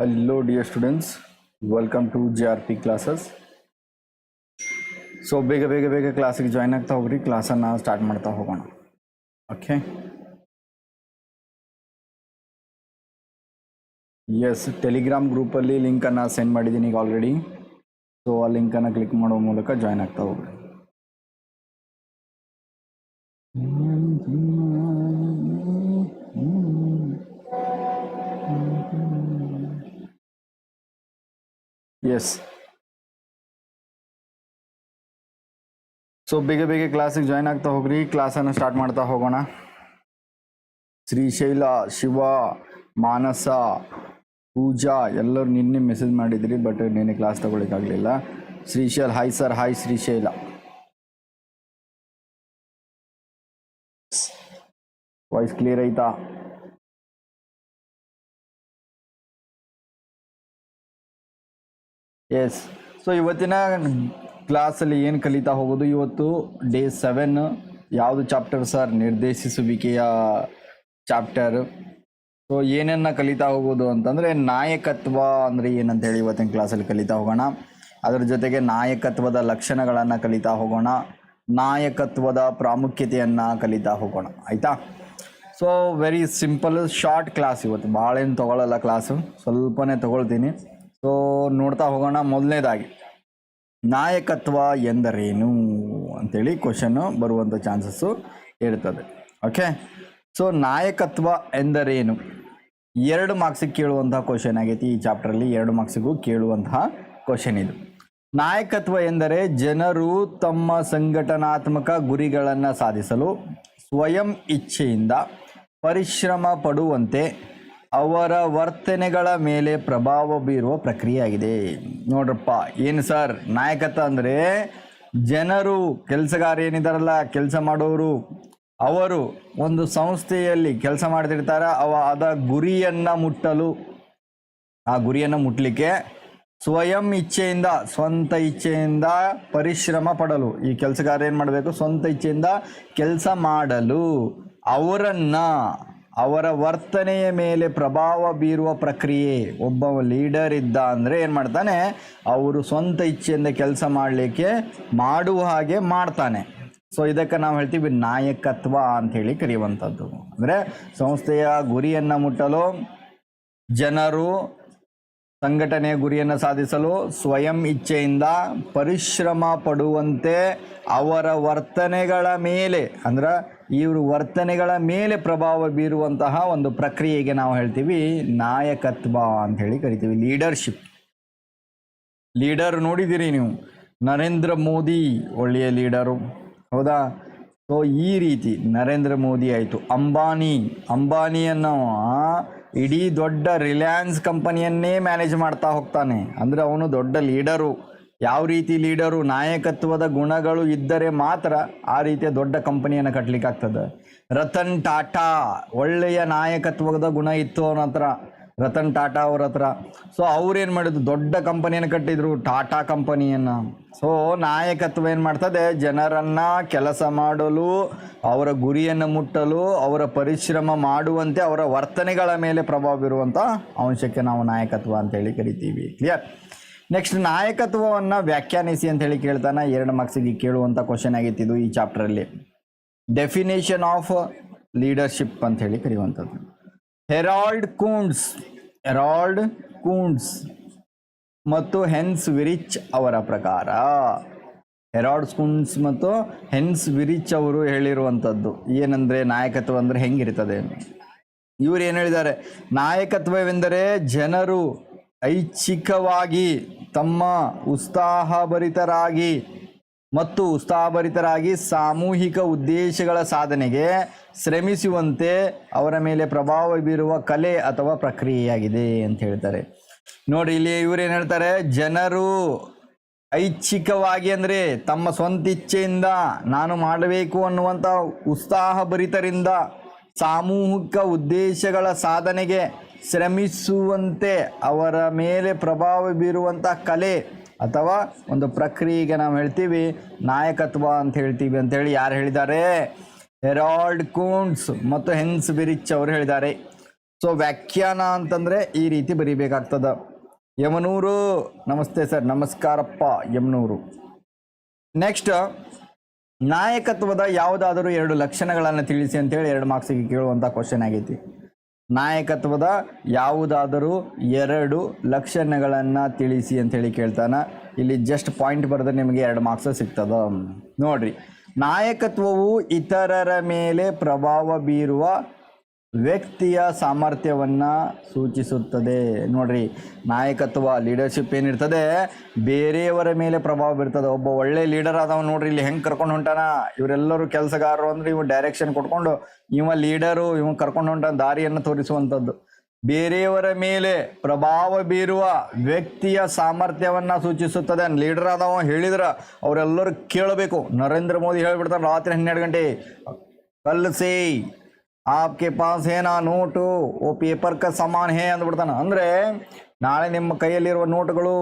Hello, dear students. Welcome to JRP classes. So ಬೇಗ ಬೇಗ ಬೇಗ ಕ್ಲಾಸಿಗೆ ಜಾಯ್ನ್ ಆಗ್ತಾ ಹೋಗ್ರಿ. ಕ್ಲಾಸನ್ನು ಸ್ಟಾರ್ಟ್ ಮಾಡ್ತಾ ಹೋಗೋಣ. ಓಕೆ ಎಸ್ ಟೆಲಿಗ್ರಾಮ್ ಗ್ರೂಪಲ್ಲಿ ಲಿಂಕನ್ನು ಸೆಂಡ್ ಮಾಡಿದ್ದೀನಿ ಈಗ ಆಲ್ರೆಡಿ ಸೊ ಆ ಲಿಂಕನ್ನು ಕ್ಲಿಕ್ ಮಾಡೋ ಮೂಲಕ ಜಾಯ್ನ್ ಆಗ್ತಾ ಹೋಗ್ರಿ. ಎಸ್ ಸೊ ಬೇಗ ಬೇಗ ಕ್ಲಾಸಿಗೆ ಜಾಯ್ನ್ ಆಗ್ತಾ ಹೋಗ್ರಿ. ಕ್ಲಾಸನ್ನು ಸ್ಟಾರ್ಟ್ ಮಾಡ್ತಾ ಹೋಗೋಣ. ಶ್ರೀಶೈಲ ಶಿವ, ಮಾನಸ, ಪೂಜಾ ಎಲ್ಲರೂ ನಿನ್ನೆ ಮೆಸೇಜ್ ಮಾಡಿದ್ರಿ ಬಟ್ ನಿನ್ನೆ class ತಗೊಳ್ಳಿಕ್ಕಾಗಲಿಲ್ಲ Shrishail hi sir hi Shrishaila voice clear ಐತಾ? ಎಸ್ ಸೊ ಇವತ್ತಿನ ಕ್ಲಾಸಲ್ಲಿ ಏನು ಕಲಿತಾ ಹೋಗೋದು? ಇವತ್ತು ಡೇ ಸೆವೆನ್ ಯಾವುದು ಚಾಪ್ಟರ್ ಸರ್ ನಿರ್ದೇಶಿಸುವಿಕೆಯ ಚಾಪ್ಟರ್ ಸೊ ಏನನ್ನ ಕಲಿತಾ ಹೋಗೋದು ಅಂತಂದರೆ ನಾಯಕತ್ವ ಅಂದರೆ ಏನಂತ ಹೇಳಿ ಇವತ್ತಿನ ಕ್ಲಾಸಲ್ಲಿ ಕಲಿತಾ ಹೋಗೋಣ. ಅದರ ಜೊತೆಗೆ ನಾಯಕತ್ವದ ಲಕ್ಷಣಗಳನ್ನು ಕಲಿತಾ ಹೋಗೋಣ. ನಾಯಕತ್ವದ ಪ್ರಾಮುಖ್ಯತೆಯನ್ನು ಕಲಿತಾ ಹೋಗೋಣ. ಆಯಿತಾ? So very simple short class ಇವತ್ತು. ಭಾಳ ಏನು ತೊಗೊಳ್ಳಲ್ಲ ಕ್ಲಾಸು ಸ್ವಲ್ಪನೇ ತಗೊಳ್ತೀನಿ. ಸೊ ನೋಡ್ತಾ ಹೋಗೋಣ ಮೊದಲನೇದಾಗಿ. ನಾಯಕತ್ವ ಎಂದರೇನು ಅಂತೇಳಿ ಕ್ವಶನ್ನು ಬರುವಂಥ ಚಾನ್ಸಸ್ಸು ಇರ್ತದೆ. ಓಕೆ ಸೊ ನಾಯಕತ್ವ ಎಂದರೇನು? ಎರಡು ಮಾರ್ಕ್ಸಿಗೆ ಕೇಳುವಂತಹ ಕ್ವಶನ್ ಆಗೈತಿ ಈ ಚಾಪ್ಟ್ರಲ್ಲಿ ಎರಡು ಮಾರ್ಕ್ಸಿಗೂ ಕೇಳುವಂತಹ ಕ್ವಶನ್ ಇದು. ನಾಯಕತ್ವ ಎಂದರೆ ಜನರು ತಮ್ಮ ಸಂಘಟನಾತ್ಮಕ ಗುರಿಗಳನ್ನು ಸಾಧಿಸಲು ಸ್ವಯಂ ಇಚ್ಛೆಯಿಂದ ಪರಿಶ್ರಮ ಪಡುವಂತೆ ಅವರ ವರ್ತನೆಗಳ ಮೇಲೆ ಪ್ರಭಾವ ಬೀರುವ ಪ್ರಕ್ರಿಯೆಯಾಗಿದೆ. ನೋಡ್ರಪ್ಪ, ಏನು ಸರ್? ನಾಯಕತ್ವ ಅಂದರೆ ಜನರು, ಕೆಲಸಗಾರ ಏನಿದ್ದಾರಲ್ಲ ಕೆಲಸ ಮಾಡೋರು, ಅವರು ಒಂದು ಸಂಸ್ಥೆಯಲ್ಲಿ ಕೆಲಸ ಮಾಡ್ತಿರ್ತಾರೆ, ಅವ ಅದ ಗುರಿಯನ್ನು ಮುಟ್ಟಲು. ಆ ಗುರಿಯನ್ನು ಮುಟ್ಟಲಿಕ್ಕೆ ಸ್ವಯಂ ಇಚ್ಛೆಯಿಂದ, ಸ್ವಂತ ಇಚ್ಛೆಯಿಂದ ಪರಿಶ್ರಮ ಪಡಲು. ಈ ಕೆಲಸಗಾರ ಏನು ಮಾಡಬೇಕು? ಸ್ವಂತ ಇಚ್ಛೆಯಿಂದ ಕೆಲಸ ಮಾಡಲು. ಅವರನ್ನ ಅವರ ವರ್ತನೆಯ ಮೇಲೆ ಪ್ರಭಾವ ಬೀರುವ ಪ್ರಕ್ರಿಯೆ. ಒಬ್ಬ ಲೀಡರ್ ಇದ್ದ ಅಂದರೆ ಏನು ಮಾಡ್ತಾನೆ? ಅವರು ಸ್ವಂತ ಇಚ್ಛೆಯಿಂದ ಕೆಲಸ ಮಾಡಲಿಕ್ಕೆ ಮಾಡುವ ಹಾಗೆ ಮಾಡ್ತಾನೆ. ಸೊ ಇದಕ್ಕೆ ನಾವು ಹೇಳ್ತೀವಿ ನಾಯಕತ್ವ ಅಂಥೇಳಿ ಕರೆಯುವಂಥದ್ದು. ಅಂದರೆ ಸಂಸ್ಥೆಯ ಗುರಿಯನ್ನು ಮುಟ್ಟಲು ಜನರು ಸಂಘಟನೆಯ ಗುರಿಯನ್ನು ಸಾಧಿಸಲು ಸ್ವಯಂ ಇಚ್ಛೆಯಿಂದ ಪರಿಶ್ರಮ ಪಡುವಂತೆ ಅವರ ವರ್ತನೆಗಳ ಮೇಲೆ, ಅಂದ್ರೆ ಇವರ ವರ್ತನೆಗಳ ಮೇಲೆ ಪ್ರಭಾವ ಬೀರುವಂತಹ ಒಂದು ಪ್ರಕ್ರಿಯೆಗೆ ನಾವು ಹೇಳ್ತೀವಿ ನಾಯಕತ್ವ ಅಂತ ಹೇಳಿ ಕರಿತೀವಿ, ಲೀಡರ್ಶಿಪ್. ಲೀಡರ್ ನೋಡಿದ್ದೀರಿ ನೀವು, ನರೇಂದ್ರ ಮೋದಿ ಒಳ್ಳೆಯ ಲೀಡರು. ಹೌದಾ? ಸೊ ಈ ರೀತಿ ನರೇಂದ್ರ ಮೋದಿ ಆಯಿತು, ಅಂಬಾನಿ, ಅಂಬಾನಿಯನ್ನು ಇಡೀ ದೊಡ್ಡ ರಿಲಯನ್ಸ್ ಕಂಪನಿಯನ್ನೇ ಮ್ಯಾನೇಜ್ ಮಾಡ್ತಾ ಹೋಗ್ತಾನೆ. ಅಂದರೆ ಅವನು ದೊಡ್ಡ ಲೀಡರು. ಯಾವ ರೀತಿ ಲೀಡರು, ನಾಯಕತ್ವದ ಗುಣಗಳು ಇದ್ದರೆ ಮಾತ್ರ ಆ ರೀತಿಯ ದೊಡ್ಡ ಕಂಪನಿಯನ್ನು ಕಟ್ಟಲಿಕ್ಕಾಗ್ತದೆ ರತನ್ ಟಾಟಾ ಒಳ್ಳೆಯ ನಾಯಕತ್ವದ ಗುಣ ಇತ್ತು ಅವನ ಹತ್ರ. ರತನ್ ಟಾಟಾ ಅವ್ರ ಹತ್ರ. ಸೊ ಅವ್ರೇನು ಮಾಡಿದ್ರು? ದೊಡ್ಡ ಕಂಪನಿಯನ್ನು ಕಟ್ಟಿದ್ರು, ಟಾಟಾ ಕಂಪನಿಯನ್ನು. ಸೊ ನಾಯಕತ್ವ ಏನು ಮಾಡ್ತದೆ? ಜನರನ್ನು ಕೆಲಸ ಮಾಡಲು, ಅವರ ಗುರಿಯನ್ನು ಮುಟ್ಟಲು, ಅವರ ಪರಿಶ್ರಮ ಮಾಡುವಂತೆ ಅವರ ವರ್ತನೆಗಳ ಮೇಲೆ ಪ್ರಭಾವ ಬೀರುವಂಥ ಅಂಶಕ್ಕೆ ನಾವು ನಾಯಕತ್ವ ಅಂತೇಳಿ ಕರಿತೀವಿ. ಕ್ಲಿಯರ್ ನೆಕ್ಸ್ಟ್ ನಾಯಕತ್ವವನ್ನು ವ್ಯಾಖ್ಯಾನಿಸಿ ಅಂತ ಹೇಳಿ ಕೇಳ್ತಾನೆ. ಎರಡು ಮಾರ್ಕ್ಸಿಗೆ ಕೇಳುವಂಥ ಕ್ವಶನ್ ಆಗಿತ್ತಿದ್ದು ಈ ಚಾಪ್ಟ್ರಲ್ಲಿ ಡೆಫಿನೇಷನ್ ಆಫ್ ಲೀಡರ್ಶಿಪ್ ಅಂತ ಹೇಳಿ ಕರೆಯುವಂಥದ್ದು ಹೆರಾಲ್ಡ್ ಕೂಂಡ್ಸ್ ಹೆರಾಲ್ಡ್ ಕೂಂಡ್ಸ್ ಮತ್ತು ಹೆನ್ಸ್ ವಿರಿಚ್ ಅವರ ಪ್ರಕಾರ. ಎರಾಡ್ ಸ್ಕೂನ್ಸ್ ಮತ್ತು ಹೆನ್ಸ್ ವಿರಿಚ್ ಅವರು ಹೇಳಿರುವಂಥದ್ದು ಏನಂದರೆ ನಾಯಕತ್ವ ಅಂದರೆ ಹೆಂಗಿರ್ತದೆ ಇವರು ಏನು ಹೇಳಿದ್ದಾರೆ? ನಾಯಕತ್ವವೆಂದರೆ ಜನರು ಐಚ್ಛಿಕವಾಗಿ ತಮ್ಮ ಉತ್ಸಾಹಭರಿತರಾಗಿ ಮತ್ತು ಉತ್ಸಾಹಭರಿತರಾಗಿ ಸಾಮೂಹಿಕ ಉದ್ದೇಶಗಳ ಸಾಧನೆಗೆ ಶ್ರಮಿಸುವಂತೆ ಅವರ ಮೇಲೆ ಪ್ರಭಾವ ಬೀರುವ ಕಲೆ ಅಥವಾ ಪ್ರಕ್ರಿಯೆಯಾಗಿದೆ ಅಂತ ಹೇಳ್ತಾರೆ. ನೋಡಿ, ಇಲ್ಲಿ ಇವ್ರೇನು ಹೇಳ್ತಾರೆ? ಜನರು ಐಚ್ಛಿಕವಾಗಿ ಅಂದರೆ ತಮ್ಮ ಸ್ವಂತ ಇಚ್ಛೆಯಿಂದ ನಾನು ಮಾಡಬೇಕು ಅನ್ನುವಂಥ ಉತ್ಸಾಹಭರಿತರಿಂದ ಸಾಮೂಹಿಕ ಉದ್ದೇಶಗಳ ಸಾಧನೆಗೆ ಶ್ರಮಿಸುವಂತೆ ಅವರ ಮೇಲೆ ಪ್ರಭಾವ ಬೀರುವಂಥ ಕಲೆ ಅಥವಾ ಒಂದು ಪ್ರಕ್ರಿಯೆಗೆ ನಾವು ಹೇಳ್ತೀವಿ ನಾಯಕತ್ವ ಅಂತ ಹೇಳ್ತೀವಿ ಅಂತೇಳಿ ಯಾರು ಹೇಳಿದ್ದಾರೆ? ಹೆರಾಲ್ಡ್ ಕೂನ್ಸ್ ಮತ್ತು ಹೆನ್ಸ್ ಬಿರಿಚ್ ಅವರು ಹೇಳಿದ್ದಾರೆ. ಸೊ ವ್ಯಾಖ್ಯಾನ ಅಂತಂದರೆ ಈ ರೀತಿ ಬರೀಬೇಕಾಗ್ತದ. ಯಮನೂರು, ನಮಸ್ತೆ ಸರ್, ನಮಸ್ಕಾರಪ್ಪ, ಯಮನೂರು. ನೆಕ್ಸ್ಟ್ ನಾಯಕತ್ವದ ಯಾವುದಾದರೂ ಎರಡು ಲಕ್ಷಣಗಳನ್ನು ತಿಳಿಸಿ ಅಂತೇಳಿ ಎರಡು ಮಾರ್ಕ್ಸಿಗೆ ಕೇಳುವಂಥ ಕ್ವಶನ್ ಆಗೈತಿ. ನಾಯಕತ್ವದ ಯಾವುದಾದರೂ ಎರಡು ಲಕ್ಷಣಗಳನ್ನು ತಿಳಿಸಿ ಅಂತೇಳಿ ಕೇಳ್ತಾನೆ. ಇಲ್ಲಿ ಜಸ್ಟ್ ಪಾಯಿಂಟ್ ಬರೆದ್ರೆ ನಿಮಗೆ ಎರಡು ಮಾರ್ಕ್ಸ್ ಸಿಗ್ತದ. ನೋಡ್ರಿ, ನಾಯಕತ್ವವು ಇತರರ ಮೇಲೆ ಪ್ರಭಾವ ಬೀರುವ ವ್ಯಕ್ತಿಯ ಸಾಮರ್ಥ್ಯವನ್ನು ಸೂಚಿಸುತ್ತದೆ. ನೋಡ್ರಿ, ನಾಯಕತ್ವ ಲೀಡರ್ಶಿಪ್ ಏನಿರ್ತದೆ, ಬೇರೆಯವರ ಮೇಲೆ ಪ್ರಭಾವ ಬೀರ್ತದೆ. ಒಬ್ಬ ಒಳ್ಳೆ ಲೀಡರ್ ಆದವ ನೋಡ್ರಿ, ಇಲ್ಲಿ ಹೆಂಗೆ ಕರ್ಕೊಂಡು ಹೊಂಟಾನ? ಇವರೆಲ್ಲರೂ ಕೆಲಸಗಾರರು ಅಂದ್ರೆ ಇವ ಡೈರೆಕ್ಷನ್ ಕೊಟ್ಕೊಂಡು, ಇವ ಲೀಡರು ಇವ ಕರ್ಕೊಂಡು ಹೊಂಟ ದಾರಿಯನ್ನು ತೋರಿಸುವಂಥದ್ದು ಬೇರೆಯವರ ಮೇಲೆ ಪ್ರಭಾವ ಬೀರುವ ವ್ಯಕ್ತಿಯ ಸಾಮರ್ಥ್ಯವನ್ನ ಸೂಚಿಸುತ್ತದೆ. ಲೀಡರ್ ಆದವ ಹೇಳಿದ್ರ ಅವರೆಲ್ಲರೂ ಕೇಳಬೇಕು. ನರೇಂದ್ರ ಮೋದಿ ಹೇಳ್ಬಿಡ್ತಾರೆ ರಾತ್ರಿ ಹನ್ನೆರಡು ಗಂಟೆ ಕಲ್ಸಿ ಆಪ್ಕೆ ಪಾಸ್ ಏನಾ ನೋಟು ಓ ಪೇಪರ್ ಕ ಸಮಾನ ಹೇ ಅಂದ್ಬಿಡ್ತಾನೆ ಅಂದ್ರೆ ನಾಳೆ ನಿಮ್ಮ ಕೈಯಲ್ಲಿರುವ ನೋಟುಗಳು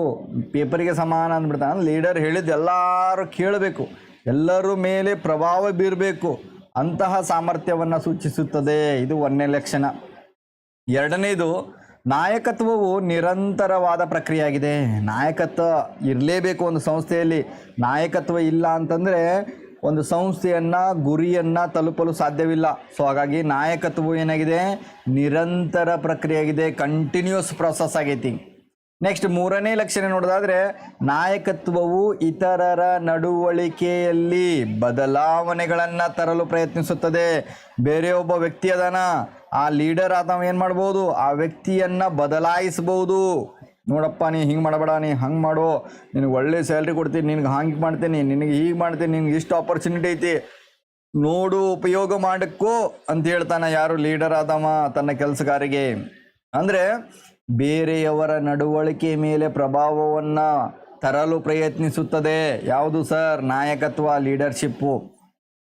ಪೇಪರಿಗೆ ಸಮಾನ ಅಂದ್ಬಿಡ್ತಾನ ಲೀಡರ್ ಹೇಳಿದ್ದು ಎಲ್ಲರೂ ಕೇಳಬೇಕು ಎಲ್ಲರ ಮೇಲೆ ಪ್ರಭಾವ ಬೀರಬೇಕು ಅಂತಹ ಸಾಮರ್ಥ್ಯವನ್ನು ಸೂಚಿಸುತ್ತದೆ ಇದು ಒಂದನೇ ಲಕ್ಷಣ ಎರಡನೇದು ನಾಯಕತ್ವವು ನಿರಂತರವಾದ ಪ್ರಕ್ರಿಯೆಯಾಗಿದೆ ನಾಯಕತ್ವ ಇರಲೇಬೇಕು ಒಂದು ಸಂಸ್ಥೆಯಲ್ಲಿ ನಾಯಕತ್ವ ಇಲ್ಲ ಅಂತಂದರೆ ಒಂದು ಸಂಸ್ಥೆಯನ್ನ, ಗುರಿಯನ್ನ ತಲುಪಲು ಸಾಧ್ಯವಿಲ್ಲ. ಸೊ ಹಾಗಾಗಿ ನಾಯಕತ್ವ ಏನಾಗಿದೆ? ನಿರಂತರ ಪ್ರಕ್ರಿಯೆಯಾಗಿದೆ ಕಂಟಿನ್ಯೂಸ್ ಪ್ರಾಸೆಸ್ ಆಗೈತಿ. ನೆಕ್ಸ್ಟ್ ಮೂರನೇ ಲಕ್ಷಣ ನೋಡೋದಾದ್ರೆ, ನಾಯಕತ್ವವು ಇತರರ ನಡವಳಿಕೆಯಲ್ಲಿ ಬದಲಾವಣೆಗಳನ್ನು ತರಲು ಪ್ರಯತ್ನಿಸುತ್ತದೆ. ಬೇರೆ ಒಬ್ಬ ವ್ಯಕ್ತಿ ಅದಾನ, ಆ ಲೀಡರ್ ಆದವ ಏನು ಮಾಡ್ಬೋದು? ಆ ವ್ಯಕ್ತಿಯನ್ನ ಬದಲಾಯಿಸಬಹುದು ನೋಡಪ್ಪ, ನೀ ಹಿಂಗೆ ಮಾಡಬೇಡ, ನೀ ಹಂಗೆ ಮಾಡು. ನಿನಗೆ ಒಳ್ಳೆ ಸ್ಯಾಲ್ರಿ ಕೊಡ್ತೀನಿ, ನಿನಗೆ ಹಂಗೆ ಮಾಡ್ತೀನಿ, ನಿನಗೆ ಹೀಗೆ ಮಾಡ್ತೀನಿ, ನಿನಗೆ ಇಷ್ಟು ಆಪರ್ಚುನಿಟಿ ಐತಿ. ನೋಡು, ಉಪಯೋಗ ಮಾಡಕ್ಕೂ ಅಂತ ಹೇಳ್ತಾನೆ ಯಾರು ಲೀಡರ್ ಆದಮ್ಮ ತನ್ನ ಕೆಲಸಗಾರಿಗೆ. ಅಂದರೆ ಬೇರೆಯವರ ನಡವಳಿಕೆ ಮೇಲೆ ಪ್ರಭಾವವನ್ನು ತರಲು ಪ್ರಯತ್ನಿಸುತ್ತದೆ. ಯಾವುದು ಸರ್ ನಾಯಕತ್ವ ಲೀಡರ್ಶಿಪ್ಪು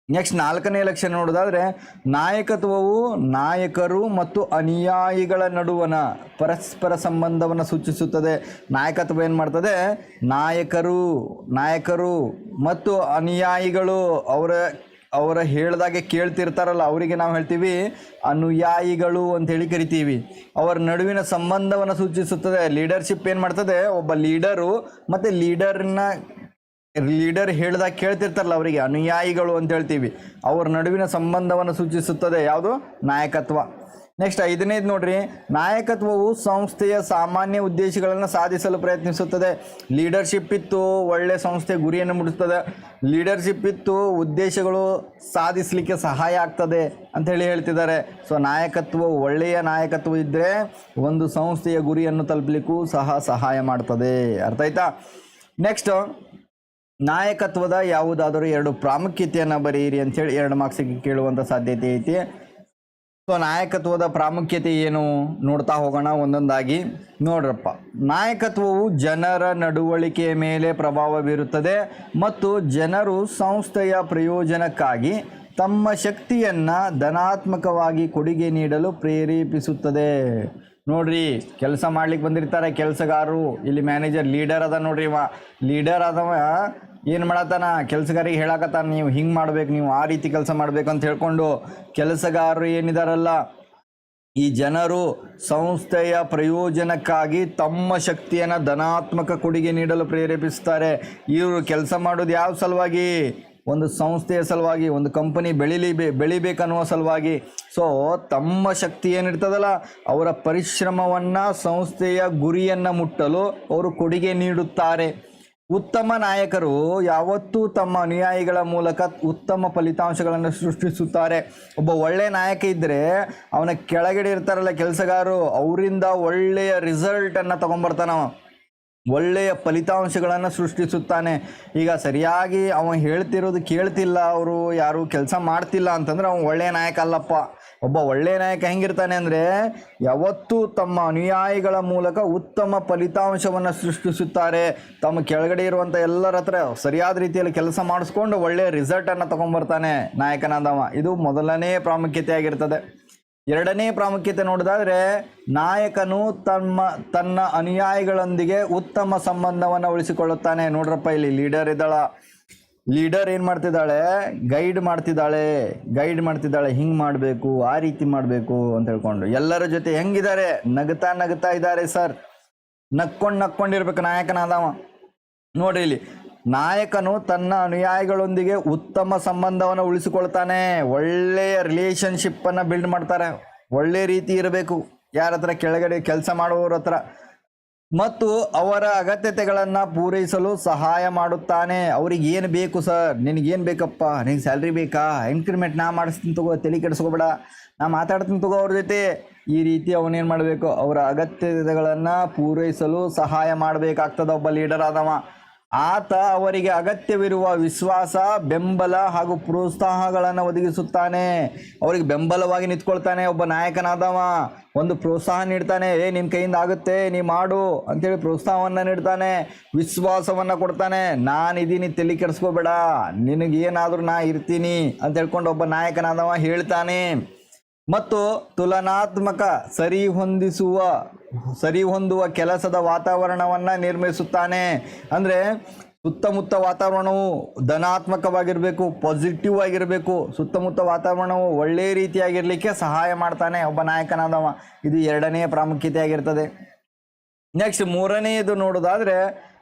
ನೆಕ್ಸ್ಟ್ ನಾಲ್ಕನೇ ಲಕ್ಷಣ ನೋಡೋದಾದ್ರೆ ನಾಯಕತ್ವವು ನಾಯಕರು ಮತ್ತು ಅನುಯಾಯಿಗಳ ನಡುವನ ಪರಸ್ಪರ ಸಂಬಂಧವನ್ನು ಸೂಚಿಸುತ್ತದೆ. ನಾಯಕತ್ವ ಏನು ಮಾಡ್ತದೆ? ನಾಯಕರು ನಾಯಕರು ಮತ್ತು ಅನುಯಾಯಿಗಳು ಅವರ ಅವರ ಹೇಳಿದಾಗೆ ಕೇಳ್ತಿರ್ತಾರಲ್ಲ, ಅವರಿಗೆ ನಾವು ಹೇಳ್ತೀವಿ ಅನುಯಾಯಿಗಳು ಅಂತ ಹೇಳಿ ಕರಿತೀವಿ. ಅವರ ನಡುವಿನ ಸಂಬಂಧವನ್ನು ಸೂಚಿಸುತ್ತದೆ. ಲೀಡರ್ಶಿಪ್ ಏನು ಮಾಡ್ತದೆ? ಒಬ್ಬ ಲೀಡರು ಮತ್ತು ಲೀಡರ್ನ ಲೀಡರ್ ಹೇಳ್ದಾಗ ಕೇಳ್ತಿರ್ತಾರಲ್ಲ ಅವರಿಗೆ, ಅನುಯಾಯಿಗಳು ಅಂತ ಹೇಳ್ತೀವಿ. ಅವ್ರ ನಡುವಿನ ಸಂಬಂಧವನ್ನು ಸೂಚಿಸುತ್ತದೆ ಯಾವುದು? ನಾಯಕತ್ವ. ನೆಕ್ಸ್ಟ್ ಐದನೇದು ನೋಡ್ರಿ, ನಾಯಕತ್ವವು ಸಂಸ್ಥೆಯ ಸಾಮಾನ್ಯ ಉದ್ದೇಶಗಳನ್ನು ಸಾಧಿಸಲು ಪ್ರಯತ್ನಿಸುತ್ತದೆ. ಲೀಡರ್ಶಿಪ್ ಇತ್ತು, ಒಳ್ಳೆ ಸಂಸ್ಥೆ ಗುರಿಯನ್ನು ಮುಟ್ಟಿಸ್ತದೆ ಲೀಡರ್ಶಿಪ್ ಇತ್ತು, ಉದ್ದೇಶಗಳು ಸಾಧಿಸಲಿಕ್ಕೆ ಸಹಾಯ ಆಗ್ತದೆ ಅಂತ ಹೇಳಿ ಹೇಳ್ತಿದ್ದಾರೆ. ಸೊ ನಾಯಕತ್ವ, ಒಳ್ಳೆಯ ನಾಯಕತ್ವ ಇದ್ದರೆ ಒಂದು ಸಂಸ್ಥೆಯ ಗುರಿಯನ್ನು ತಲುಪಲಿಕ್ಕೂ ಸಹ ಸಹಾಯ ಮಾಡ್ತದೆ. ಅರ್ಥ ಆಯ್ತಾ? ನೆಕ್ಸ್ಟ್ ನಾಯಕತ್ವದ ಯಾವುದಾದರೂ ಎರಡು ಪ್ರಾಮುಖ್ಯತೆಯನ್ನು ಬರೆಯಿರಿ ಅಂತೇಳಿ ಎರಡು ಮಾರ್ಕ್ಸಿಗೆ ಕೇಳುವಂಥ ಸಾಧ್ಯತೆ ಐತಿ. ಸೊ ನಾಯಕತ್ವದ ಪ್ರಾಮುಖ್ಯತೆ ಏನು ನೋಡ್ತಾ ಹೋಗೋಣ ಒಂದೊಂದಾಗಿ. ನೋಡ್ರಪ್ಪ, ನಾಯಕತ್ವವು ಜನರ ನಡವಳಿಕೆಯ ಮೇಲೆ ಪ್ರಭಾವ ಬೀರುತ್ತದೆ ಮತ್ತು ಜನರು ಸಂಸ್ಥೆಯ ಪ್ರಯೋಜನಕ್ಕಾಗಿ ತಮ್ಮ ಶಕ್ತಿಯನ್ನ ಧನಾತ್ಮಕವಾಗಿ ಕೊಡುಗೆ ನೀಡಲು ಪ್ರೇರೇಪಿಸುತ್ತದೆ. ನೋಡ್ರಿ, ಕೆಲಸ ಮಾಡ್ಲಿಕ್ಕೆ ಬಂದಿರ್ತಾರೆ ಕೆಲಸಗಾರರು. ಇಲ್ಲಿ ಮ್ಯಾನೇಜರ್ ಲೀಡರ್ ಅದ ನೋಡ್ರಿ ಇವ. ಲೀಡರ್ ಆದವ ಏನು ಮಾಡತ್ತಾನ? ಕೆಲಸಗಾರಿಗೆ ಹೇಳಕತ್ತಾನ, ನೀವು ಹಿಂಗೆ ಮಾಡ್ಬೇಕು, ನೀವು ಆ ರೀತಿ ಕೆಲಸ ಮಾಡ್ಬೇಕು ಅಂತ ಹೇಳ್ಕೊಂಡು ಕೆಲಸಗಾರರು ಏನಿದಾರಲ್ಲ, ಈ ಜನರು ಸಂಸ್ಥೆಯ ಪ್ರಯೋಜನಕ್ಕಾಗಿ ತಮ್ಮ ಶಕ್ತಿಯನ್ನು ಧನಾತ್ಮಕ ಕೊಡುಗೆ ನೀಡಲು ಪ್ರೇರೇಪಿಸ್ತಾರೆ. ಇವರು ಕೆಲಸ ಮಾಡೋದು ಯಾವ ಸಲುವಾಗಿ? ಒಂದು ಸಂಸ್ಥೆಯ ಸಲುವಾಗಿ, ಒಂದು ಕಂಪನಿ ಬೆಳಿಲಿ, ಬೆಳಿಬೇಕನ್ನುವ ಸಲುವಾಗಿ. ಸೊ ತಮ್ಮ ಶಕ್ತಿ ಏನಿರ್ತದಲ್ಲ, ಅವರ ಪರಿಶ್ರಮವನ್ನು ಸಂಸ್ಥೆಯ ಗುರಿಯನ್ನು ಮುಟ್ಟಲು ಅವರು ಕೊಡುಗೆ ನೀಡುತ್ತಾರೆ. ಉತ್ತಮ ನಾಯಕರು ಯಾವತ್ತೂ ತಮ್ಮ ಅನುಯಾಯಿಗಳ ಮೂಲಕ ಉತ್ತಮ ಫಲಿತಾಂಶಗಳನ್ನು ಸೃಷ್ಟಿಸುತ್ತಾರೆ. ಒಬ್ಬ ಒಳ್ಳೆ ನಾಯಕ ಇದ್ದರೆ ಅವನ ಕೆಳಗಡೆ ಇರ್ತಾರಲ್ಲ ಕೆಲಸಗಾರರು ಅವರಿಂದ ಒಳ್ಳೆಯ ರಿಸಲ್ಟನ್ನು ತಗೊಂಬರ್ತಾನವ ಒಳ್ಳೆಯ ಫಲಿತಾಂಶಗಳನ್ನು ಸೃಷ್ಟಿಸುತ್ತಾನೆ. ಈಗ ಸರಿಯಾಗಿ ಅವ ಹೇಳ್ತಿರೋದು ಕೇಳ್ತಿಲ್ಲ, ಅವರು ಯಾರು ಕೆಲಸ ಮಾಡ್ತಿಲ್ಲ ಅಂತಂದ್ರೆ ಅವನು ಒಳ್ಳೆಯ ನಾಯಕ ಅಲ್ಲಪ್ಪ. ಒಬ್ಬ ಒಳ್ಳೆಯ ನಾಯಕ ಹೆಂಗಿರ್ತಾನೆ ಅಂದರೆ ಯಾವತ್ತೂ ತಮ್ಮ ಅನುಯಾಯಿಗಳ ಮೂಲಕ ಉತ್ತಮ ಫಲಿತಾಂಶವನ್ನು ಸೃಷ್ಟಿಸುತ್ತಾರೆ. ತಮ್ಮ ಕೆಳಗಡೆ ಇರುವಂಥ ಎಲ್ಲರ ಹತ್ರ ಸರಿಯಾದ ರೀತಿಯಲ್ಲಿ ಕೆಲಸ ಮಾಡಿಸ್ಕೊಂಡು ಒಳ್ಳೆಯ ರಿಸಲ್ಟನ್ನು ತಗೊಂಬರ್ತಾನೆ ನಾಯಕನಾದವ. ಇದು ಮೊದಲನೇ ಪ್ರಾಮುಖ್ಯತೆ ಆಗಿರ್ತದೆ. ಎರಡನೇ ಪ್ರಾಮುಖ್ಯತೆ ನೋಡೋದಾದ್ರೆ ನಾಯಕನು ತಮ್ಮ, ತನ್ನ ಅನುಯಾಯಿಗಳೊಂದಿಗೆ ಉತ್ತಮ ಸಂಬಂಧವನ್ನು ಉಳಿಸಿಕೊಳ್ಳುತ್ತಾನೆ. ನೋಡ್ರಪ್ಪ, ಇಲ್ಲಿ ಲೀಡರ್ ಇದ್ದಾಳ. ಲೀಡರ್ ಏನು ಮಾಡ್ತಿದ್ದಾಳೆ? ಗೈಡ್ ಮಾಡ್ತಿದ್ದಾಳೆ. ಗೈಡ್ ಮಾಡ್ತಿದ್ದಾಳೆ. ಹಿಂಗೆ ಮಾಡಬೇಕು, ಆ ರೀತಿ ಮಾಡಬೇಕು ಅಂತ ಹೇಳ್ಕೊಂಡು. ಎಲ್ಲರ ಜೊತೆ ಹೆಂಗಿದ್ದಾರೆ? ನಗ್ತಾ ನಗ್ತಾ ಇದ್ದಾರೆ ಸರ್ ನಕ್ಕೊಂಡು ನಕ್ಕೊಂಡಿರ್ಬೇಕು. ನಾಯಕನಾದವ. ನೋಡ್ರಿ ಇಲ್ಲಿ. ನಾಯಕನು ತನ್ನ ಅನುಯಾಯಿಗಳೊಂದಿಗೆ ಉತ್ತಮ ಸಂಬಂಧವನ್ನು ಉಳಿಸಿಕೊಳ್ತಾನೆ. ಒಳ್ಳೆಯ ರಿಲೇಶನ್ಶಿಪ್ ಅನ್ನ ಬಿಲ್ಡ್ ಮಾಡ್ತಾರೆ. ಒಳ್ಳೆ ರೀತಿ ಇರಬೇಕು. ಯಾರ ಹತ್ರ ಕೆಳಗಡೆ ಕೆಲಸ ಮಾಡುವವ್ರ ಹತ್ರ. ಮತ್ತು ಅವರ ಅಗತ್ಯತೆಗಳನ್ನು ಪೂರೈಸಲು ಸಹಾಯ ಮಾಡುತ್ತಾನೆ. ಅವ್ರಿಗೆ ಏನು ಬೇಕು ಸರ್ ನಿನಗೇನು ಬೇಕಪ್ಪ? ನಿನಗೆ ಸ್ಯಾಲ್ರಿ ಬೇಕಾ? ಇನ್ಕ್ರಿಮೆಂಟ್ ನಾ ಮಾಡಿಸ್ತೀನಿ ತಗೋ, ತಲೆ ಕೆಡಿಸ್ಕೋಬೇಡ. ನಾ ಮಾತಾಡ್ತೀನಿ ತಗೋ ಅವ್ರ ಜೊತೆ. ಈ ರೀತಿ ಅವನೇನು ಮಾಡಬೇಕು? ಅವರ ಅಗತ್ಯತೆಗಳನ್ನು ಪೂರೈಸಲು ಸಹಾಯ ಮಾಡಬೇಕಾಗ್ತದ ಒಬ್ಬ ಲೀಡರ್ ಆದವ. ಆತ ಅವರಿಗೆ ಅಗತ್ಯವಿರುವ ವಿಶ್ವಾಸ, ಬೆಂಬಲ ಹಾಗೂ ಪ್ರೋತ್ಸಾಹಗಳನ್ನು ಒದಗಿಸುತ್ತಾನೆ. ಅವರಿಗೆ ಬೆಂಬಲವಾಗಿ ನಿಂತ್ಕೊಳ್ತಾನೆ, ಒಬ್ಬ ನಾಯಕನಾದವ. ಒಂದು ಪ್ರೋತ್ಸಾಹ ನೀಡ್ತಾನೆ, ಏ ನಿನ್ನ ಕೈಯಿಂದ ಆಗುತ್ತೆ, ನೀ ಮಾಡು ಅಂತೇಳಿ ಪ್ರೋತ್ಸಾಹವನ್ನು ನೀಡ್ತಾನೆ, ವಿಶ್ವಾಸವನ್ನು ಕೊಡ್ತಾನೆ. ನಾನಿದ್ದೀನಿ, ತಲೆ ಕೆಡಿಸ್ಕೋಬೇಡ, ನಿನಗೇನಾದರೂ ನಾ ಇರ್ತೀನಿ ಅಂತ ಹೇಳ್ಕೊಂಡು ಒಬ್ಬ ನಾಯಕನಾದವ ಹೇಳ್ತಾನೆ. ಮತ್ತು ತುಲನಾತ್ಮಕ ಸರಿ ಹೊಂದಿಸುವ ಸರಿ ಹೊಂದುವ ಕೆಲಸದ ವಾತಾವರಣವನ್ನು ನಿರ್ಮಿಸುತ್ತಾನೆ. ಅಂದರೆ ಸುತ್ತಮುತ್ತ ವಾತಾವರಣವು ಧನಾತ್ಮಕವಾಗಿರಬೇಕು ಪಾಸಿಟಿವ್ ಆಗಿರಬೇಕು, ಸುತ್ತಮುತ್ತ ವಾತಾವರಣವು ಒಳ್ಳೆ ರೀತಿಯಾಗಿರಲಿಕ್ಕೆ ಸಹಾಯ ಮಾಡ್ತಾನೆ ಒಬ್ಬ ನಾಯಕನಾದವ. ಇದು ಎರಡನೆಯ ಪ್ರಾಮುಖ್ಯತೆ ಆಗಿರ್ತದೆ. ನೆಕ್ಸ್ಟ್ ಮೂರನೆಯದು ನೋಡೋದಾದ್ರೆ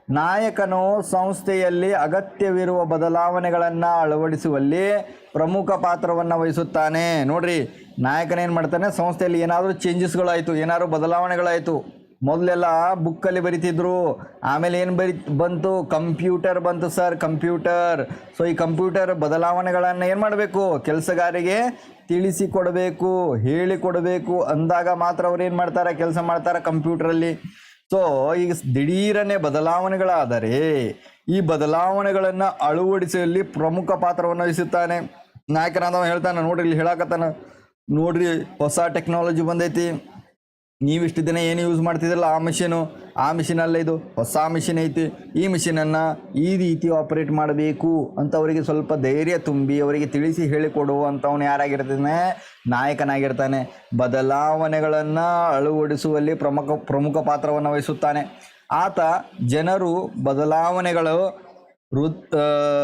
ನಾಯಕನು ಸಂಸ್ಥೆಯಲ್ಲಿ ಅಗತ್ಯವಿರುವ ಬದಲಾವಣೆಗಳನ್ನು ಅಳವಡಿಸುವಲ್ಲಿ ಪ್ರಮುಖ ಪಾತ್ರವನ್ನು ವಹಿಸುತ್ತಾನೆ. ನೋಡ್ರಿ ನಾಯಕನೇನು ಮಾಡ್ತಾನೆ? ಸಂಸ್ಥೆಯಲ್ಲಿ ಏನಾದರೂ ಚೇಂಜಸ್ಗಳಾಯಿತು ಏನಾದರೂ ಬದಲಾವಣೆಗಳಾಯಿತು, ಮೊದಲೆಲ್ಲ ಬುಕ್ಕಲ್ಲಿ ಬರಿತಿದ್ರು. ಆಮೇಲೆ ಏನು ಬರಿ, ಬಂತು? ಕಂಪ್ಯೂಟರ್ ಬಂತು ಸರ್, ಕಂಪ್ಯೂಟರ್. ಸೊ, ಈ ಕಂಪ್ಯೂಟರ್ ಬದಲಾವಣೆಗಳನ್ನು ಏನು ಮಾಡಬೇಕು? ಕೆಲಸಗಾರಿಗೆ ತಿಳಿಸಿಕೊಡಬೇಕು, ಹೇಳಿಕೊಡಬೇಕು. ಅಂದಾಗ ಮಾತ್ರ ಅವ್ರು ಏನು ಮಾಡ್ತಾರೆ? ಕೆಲಸ ಮಾಡ್ತಾರೆ ಕಂಪ್ಯೂಟ್ರಲ್ಲಿ. ಸೊ, ಈಗ ದಿಢೀರನೆ ಬದಲಾವಣೆಗಳಾದರೆ ಈ ಬದಲಾವಣೆಗಳನ್ನು ಅಳವಡಿಸುವಲ್ಲಿ ಪ್ರಮುಖ ಪಾತ್ರವನ್ನು ವಹಿಸುತ್ತಾನೆ. ನಾಯಕನಾದವ ಹೇಳ್ತಾನೆ, ನೋಡ್ರಿ ಇಲ್ಲಿ ಹೇಳಾಕತ್ತಾನ. ನೋಡ್ರಿ ಹೊಸ ಟೆಕ್ನಾಲಜಿ ಬಂದೈತಿ. ನೀವು ಇಷ್ಟು ದಿನ ಏನು ಯೂಸ್ ಮಾಡ್ತಿದ್ರಲ್ಲ ಆ ಮಿಷಿನು ಆ ಮಿಷಿನ್ ಅಲ್ಲ ಇದು. ಹೊಸ ಮಿಷಿನ್ ಐತಿ. ಈ ಮಿಷಿನನ್ನು ಈ ರೀತಿ ಆಪರೇಟ್ ಮಾಡಬೇಕು ಅಂತ ಅವರಿಗೆ ಸ್ವಲ್ಪ ಧೈರ್ಯ ತುಂಬಿ ಅವರಿಗೆ ತಿಳಿಸಿ ಹೇಳಿಕೊಡುವಂಥವನು ಯಾರಾಗಿರ್ತಾನೆ? ನಾಯಕನಾಗಿರ್ತಾನೆ. ಬದಲಾವಣೆಗಳನ್ನು ಅಳವಡಿಸುವಲ್ಲಿ ಪ್ರಮುಖ ಪ್ರಮುಖ ಪಾತ್ರವನ್ನು ವಹಿಸುತ್ತಾನೆ. ಆತ ಜನರು ಬದಲಾವಣೆಗಳು ಹೃತ್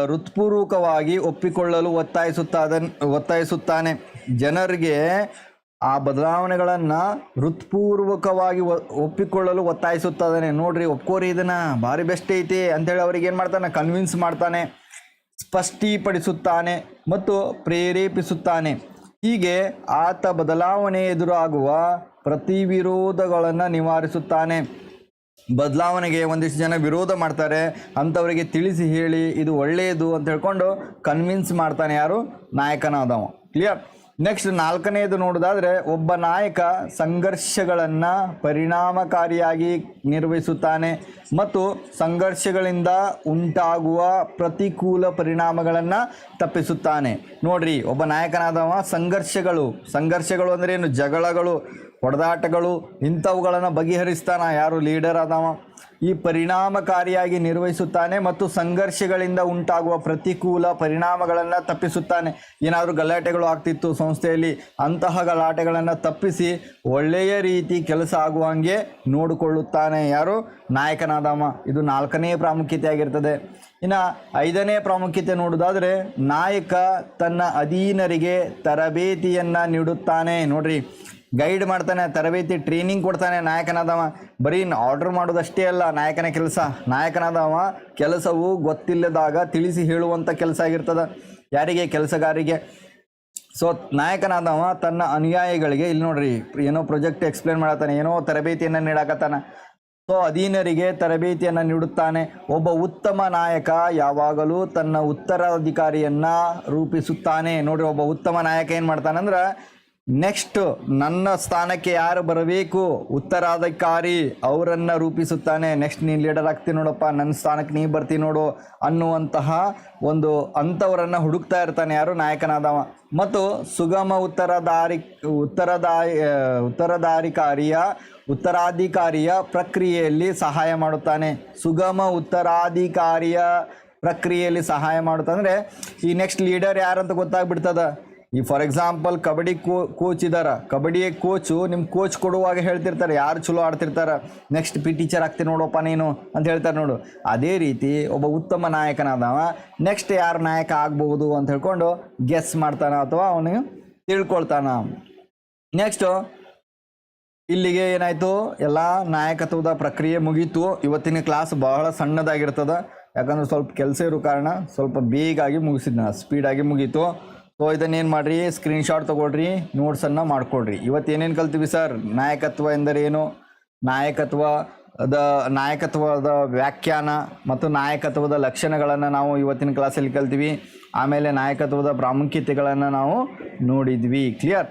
ಹೃತ್ಪೂರ್ವಕವಾಗಿ ಒಪ್ಪಿಕೊಳ್ಳಲು ಒತ್ತಾಯಿಸುತ್ತಾದ ಒತ್ತಾಯಿಸುತ್ತಾನೆ. ಜನರಿಗೆ ಆ ಬದಲಾವಣೆಗಳನ್ನು ಹೃತ್ಪೂರ್ವಕವಾಗಿ ಒಪ್ಪಿಕೊಳ್ಳಲು ಒತ್ತಾಯಿಸುತ್ತಾನೆ ನೋಡ್ರಿ, ಒಪ್ಕೋರಿ ಇದನ್ನ. ಭಾರಿ ಬೆಸ್ಟ್ ಐತಿ ಅಂತೇಳಿ ಅವ್ರಿಗೆ ಏನು ಮಾಡ್ತಾನೆ? ಕನ್ವಿನ್ಸ್ ಮಾಡ್ತಾನೆ. ಸ್ಪಷ್ಟೀಪಡಿಸುತ್ತಾನೆ ಮತ್ತು ಪ್ರೇರೇಪಿಸುತ್ತಾನೆ. ಹೀಗೆ ಆತ ಬದಲಾವಣೆ ಎದುರಾಗುವ ಪ್ರತಿ ವಿರೋಧಗಳನ್ನು ನಿವಾರಿಸುತ್ತಾನೆ. ಬದಲಾವಣೆಗೆ ಒಂದಿಷ್ಟು ಜನ ವಿರೋಧ ಮಾಡ್ತಾರೆ. ಅಂಥವರಿಗೆ ತಿಳಿಸಿ ಹೇಳಿ, ಇದು ಒಳ್ಳೆಯದು ಅಂತ ಹೇಳ್ಕೊಂಡು ಕನ್ವಿನ್ಸ್ ಮಾಡ್ತಾನೆ ಯಾರು? ನಾಯಕನಾದವ. ಕ್ಲಿಯರ್ ನೆಕ್ಸ್ಟ್ ನಾಲ್ಕನೆಯದು ನೋಡೋದಾದ್ರೆ ಒಬ್ಬ ನಾಯಕ ಸಂಘರ್ಷಗಳನ್ನು ಪರಿಣಾಮಕಾರಿಯಾಗಿ ನಿರ್ವಹಿಸುತ್ತಾನೆ ಮತ್ತು ಸಂಘರ್ಷಗಳಿಂದ ಉಂಟಾಗುವ ಪ್ರತಿಕೂಲ ಪರಿಣಾಮಗಳನ್ನು ತಪ್ಪಿಸುತ್ತಾನೆ. ನೋಡ್ರಿ, ಒಬ್ಬ ನಾಯಕನಾದವ ಸಂಘರ್ಷಗಳು. ಸಂಘರ್ಷಗಳು ಅಂದ್ರೆ ಏನು? ಜಗಳಗಳು ಹೊಡೆದಾಟಗಳು ಇಂಥವುಗಳನ್ನು ಬಗೆಹರಿಸ್ತಾನ. ಯಾರು ಲೀಡರ್ ಆದವ? ಈ ಪರಿಣಾಮಕಾರಿಯಾಗಿ ನಿರ್ವಹಿಸುತ್ತಾನೆ ಮತ್ತು ಸಂಘರ್ಷಗಳಿಂದ ಉಂಟಾಗುವ ಪ್ರತಿಕೂಲ ಪರಿಣಾಮಗಳನ್ನು ತಪ್ಪಿಸುತ್ತಾನೆ. ಏನಾದರೂ ಗಲಾಟೆಗಳು ಆಗ್ತಿತ್ತು ಸಂಸ್ಥೆಯಲ್ಲಿ, ಅಂತಹ ಗಲಾಟೆಗಳನ್ನು ತಪ್ಪಿಸಿ ಒಳ್ಳೆಯ ರೀತಿ ಕೆಲಸ ಆಗುವಂಗೆ ನೋಡಿಕೊಳ್ಳುತ್ತಾನೆ ಯಾರು? ನಾಯಕನಾದಾಮ ಇದು ನಾಲ್ಕನೇ ಪ್ರಾಮುಖ್ಯತೆ ಆಗಿರ್ತದೆ ಇನ್ನು ಐದನೇ ಪ್ರಾಮುಖ್ಯತೆ ನೋಡೋದಾದರೆ, ನಾಯಕ ತನ್ನ ಅಧೀನರಿಗೆ ತರಬೇತಿಯನ್ನು ನೀಡುತ್ತಾನೆ. ನೋಡ್ರಿ ಗೈಡ್ ಮಾಡ್ತಾನೆ, ತರಬೇತಿ ಟ್ರೈನಿಂಗ್ ಕೊಡ್ತಾನೆ ನಾಯಕನಾದವ. ಬರೀ ಆರ್ಡರ್ ಮಾಡೋದಷ್ಟೇ ಅಲ್ಲ, ನಾಯಕನ ಕೆಲಸ. ನಾಯಕನಾದವ, ಕೆಲಸವು ಗೊತ್ತಿಲ್ಲದಾಗ ತಿಳಿಸಿ ಹೇಳುವಂಥ ಕೆಲಸ ಆಗಿರ್ತದ. ಯಾರಿಗೆ? ಕೆಲಸಗಾರಿಗೆ. ಸೊ ನಾಯಕನಾದವ ತನ್ನ ಅನುಯಾಯಿಗಳಿಗೆ, ಇಲ್ಲಿ ನೋಡ್ರಿ, ಏನೋ ಪ್ರಾಜೆಕ್ಟ್ ಎಕ್ಸ್ಪ್ಲೇನ್ ಮಾಡತ್ತಾನೆ, ಏನೋ ತರಬೇತಿಯನ್ನು ನೀಡಾಕತ್ತಾನೆ. ಸೊ ಅಧೀನರಿಗೆ ತರಬೇತಿಯನ್ನು ನೀಡುತ್ತಾನೆ. ಒಬ್ಬ ಉತ್ತಮ ನಾಯಕ ಯಾವಾಗಲೂ ತನ್ನ ಉತ್ತರಾಧಿಕಾರಿಯನ್ನು ರೂಪಿಸುತ್ತಾನೆ. ನೋಡ್ರಿ, ಒಬ್ಬ ಉತ್ತಮ ನಾಯಕ ಏನು ಮಾಡ್ತಾನಂದ್ರೆ ನೆಕ್ಸ್ಟ್ ನನ್ನ ಸ್ಥಾನಕ್ಕೆ ಯಾರು ಬರಬೇಕು? ಉತ್ತರಾಧಿಕಾರಿ ಅವರನ್ನ ರೂಪಿಸುತ್ತಾನೆ. ನೆಕ್ಸ್ಟ್ ನೀನು ಲೀಡರ್ ಆಗ್ತೀನಿ ನೋಡಪ್ಪ. ನನ್ನ ಸ್ಥಾನಕ್ಕೆ ನೀ ಬರ್ತೀನಿ ನೋಡು ಅನ್ನುವಂತಹ ಒಂದು ಅಂಥವರನ್ನು ಹುಡುಕ್ತಾ ಇರ್ತಾನೆ ಯಾರು? ನಾಯಕನಾದವ. ಮತ್ತು ಸುಗಮ ಉತ್ತರದಾರಿ ಉತ್ತರದಾರಿ ಉತ್ತರದಾರಿಕಾರಿಯ, ಉತ್ತರಾಧಿಕಾರಿಯ ಪ್ರಕ್ರಿಯೆಯಲ್ಲಿ ಸಹಾಯ ಮಾಡುತ್ತಾನೆ. ಸುಗಮ ಉತ್ತರಾಧಿಕಾರಿಯ ಪ್ರಕ್ರಿಯೆಯಲ್ಲಿ ಸಹಾಯ ಮಾಡುತ್ತಂದ್ರೆ ಈ ನೆಕ್ಸ್ಟ್ ಲೀಡರ್ ಯಾರಂತ ಗೊತ್ತಾಗ್ಬಿಡ್ತದ? ಈ for example kabaddi co coach ಇದಾರ. ಕಬಡ್ಡಿ ಕೋಚು ನಿಮ್ಮ ಕೋಚ್ ಕೊಡುವಾಗ ಹೇಳ್ತಿರ್ತಾರೆ. ಯಾರು ಚಲೋ ಆಡ್ತಿರ್ತಾರ? ನೆಕ್ಸ್ಟ್ ಪಿ ಟೀಚರ್ ಆಗ್ತೀನಿ ನೋಡಪ್ಪ ನೀನು ಅಂತ ಹೇಳ್ತಾರೆ ನೋಡು. ಅದೇ ರೀತಿ ಒಬ್ಬ ಉತ್ತಮ ನಾಯಕನಾದವ. ನೆಕ್ಸ್ಟ್ ಯಾರು ನಾಯಕ ಆಗ್ಬಹುದು ಅಂತ ಹೇಳ್ಕೊಂಡು ಗೆಸ್ ಮಾಡ್ತಾನ ಅಥವಾ ಅವನಿಗೆ ತಿಳ್ಕೊಳ್ತಾನ. ನೆಕ್ಸ್ಟು ಇಲ್ಲಿಗೆ ಏನಾಯಿತು? ಎಲ್ಲ ನಾಯಕತ್ವದ ಪ್ರಕ್ರಿಯೆ ಮುಗೀತು. ಇವತ್ತಿನ ಕ್ಲಾಸ್ ಬಹಳ ಸಣ್ಣದಾಗಿರ್ತದ. ಯಾಕಂದ್ರೆ ಸ್ವಲ್ಪ ಕೆಲಸ ಇರೋ ಕಾರಣ ಸ್ವಲ್ಪ ಬೇಗಾಗಿ ಮುಗಿಸಿದ್ನ. ಸ್ಪೀಡಾಗಿ ಮುಗೀತು. ಸೊ ಇದನ್ನೇನು ಮಾಡಿರಿ? ಸ್ಕ್ರೀನ್ಶಾಟ್ ತೊಗೊಳ್ರಿ ನೋಟ್ಸನ್ನು ಮಾಡ್ಕೊಳ್ರಿ. ಇವತ್ತು ಏನೇನು ಕಲ್ತೀವಿ ಸರ್ ನಾಯಕತ್ವ ಎಂದರೇನು? ನಾಯಕತ್ವ ಅದ, ನಾಯಕತ್ವದ ವ್ಯಾಖ್ಯಾನ ಮತ್ತು ನಾಯಕತ್ವದ ಲಕ್ಷಣಗಳನ್ನು ನಾವು ಇವತ್ತಿನ ಕ್ಲಾಸಲ್ಲಿ ಕಲ್ತೀವಿ. ಆಮೇಲೆ ನಾಯಕತ್ವದ ಪ್ರಾಮುಖ್ಯತೆಗಳನ್ನು ನಾವು ನೋಡಿದ್ವಿ. ಕ್ಲಿಯರ್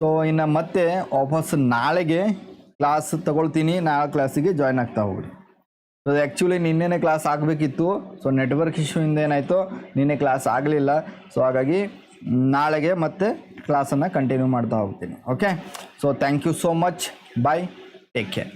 ಸೊ ಇನ್ನು ಮತ್ತೆ ವಾಪಸ್ ನಾಳೆಗೆ ಕ್ಲಾಸ್ ತಗೊಳ್ತೀನಿ. ನಾಳೆ ಕ್ಲಾಸಿಗೆ ಜಾಯ್ನ್ ಆಗ್ತಾ ಹೋಗ್ರಿ. ಸೊ ಆ್ಯಕ್ಚುಲಿ ನಿನ್ನೆನೇ ಕ್ಲಾಸ್ ಆಗಬೇಕಿತ್ತು. ಸೊ ನೆಟ್ವರ್ಕ್ ಇಶ್ಯೂ ಇಂದ ಏನಾಯಿತು? ನಿನ್ನೆ ಕ್ಲಾಸ್ ಆಗಲಿಲ್ಲ. ಸೊ ಹಾಗಾಗಿ ನಾಳೆಗೆ ಮತ್ತೆ ಕ್ಲಾಸನ್ನು ಕಂಟಿನ್ಯೂ ಮಾಡ್ತಾ ಹೋಗ್ತೀನಿ. Okay so thank you so much bye take care